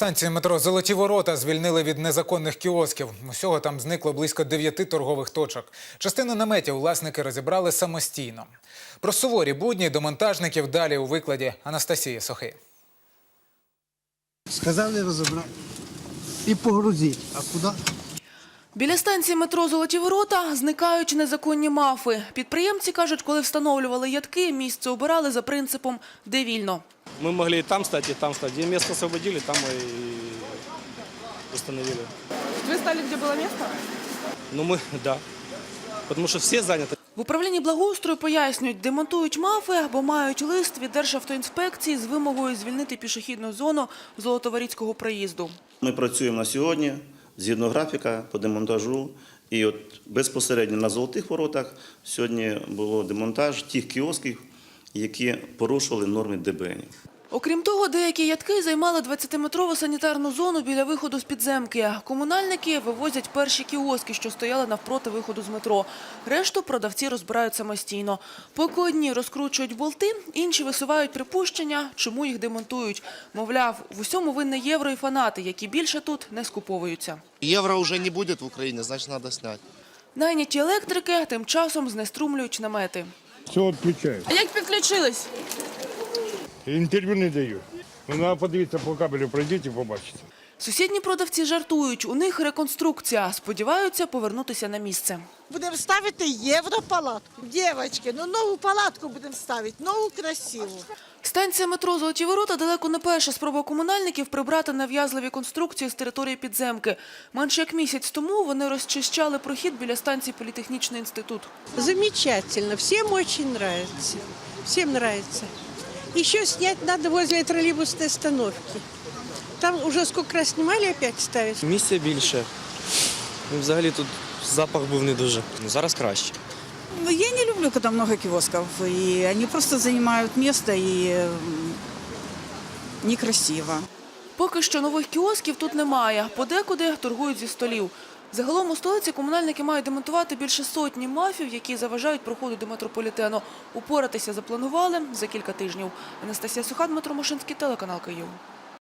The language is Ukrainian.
Станції метро Золоті ворота звільнили від незаконних кіосків. Усього там зникло близько дев'яти торгових точок. Частину наметів власники розібрали самостійно. Про суворі будні до монтажників далі у викладі Анастасії Сохи. Сказали розібрати і погрузити. А куди? Біля станції метро «Золоті ворота» зникають незаконні мафи. Підприємці кажуть, коли встановлювали ядки, місце обирали за принципом «де вільно». Мы могли и там стать, и там стать. Где место освободили, там мы и установили. Ви стали, де було місце? Ну мы, да. Потому что все заняты. В управлінні благоустрою пояснюють, демонтують мафи або мають лист від Державтоінспекції з вимогою звільнити пішохідну зону Золотоворіцького проїзду. Ми працюємо на сьогодні згідно графіка по демонтажу. І от безпосередньо на золотих воротах сьогодні було демонтаж тих кіосків, які порушували норми ДБН. Окрім того, деякі ядки займали 20-метрову санітарну зону біля виходу з підземки. Комунальники вивозять перші кіоски, що стояли навпроти виходу з метро. Решту продавці розбирають самостійно. Поки одні розкручують болти, інші висувають припущення, чому їх демонтують. Мовляв, в усьому винні євро і фанати, які більше тут не скуповуються. Евро уже не будет в Украине, значит, надо снять. Найняті електрики тим часом знеструмлюють намети. Все відключають. А як підключились? Інтерв'ю не дають. Вона подивіться по кабелю, пройдіть і побачите. Сусідні продавці жартують, у них реконструкція. Сподіваються повернутися на місце. Будемо ставити європалатку. Дівчатки, ну нову палатку будемо ставити, нову красиву. Станція метро «Золоті ворота» далеко не перша спроба комунальників прибрати нав'язливі конструкції з території підземки. Менше як місяць тому вони розчищали прохід біля станції Політехнічний інститут. Замечательно, всем очень нравится. Всем нравится. Еще снять надо возле троллейбусной остановки. Там уже сколько раз снимали, опять ставить. Місця більше. Ну, Взагалі тут запах був не дуже. Ну, зараз краще. Ну, Я не люблю, когда много киосков, и они просто занимают место, и некрасиво. Поки що нових кіосків тут немає. Подекуди торгують зі столів. Загалом у столиці комунальники мають демонтувати більше сотні мафів, які заважають проходу до метрополітену. Упоратися запланували за кілька тижнів. Анастасія Суха, Дмитро Мошинський, телеканал Київ.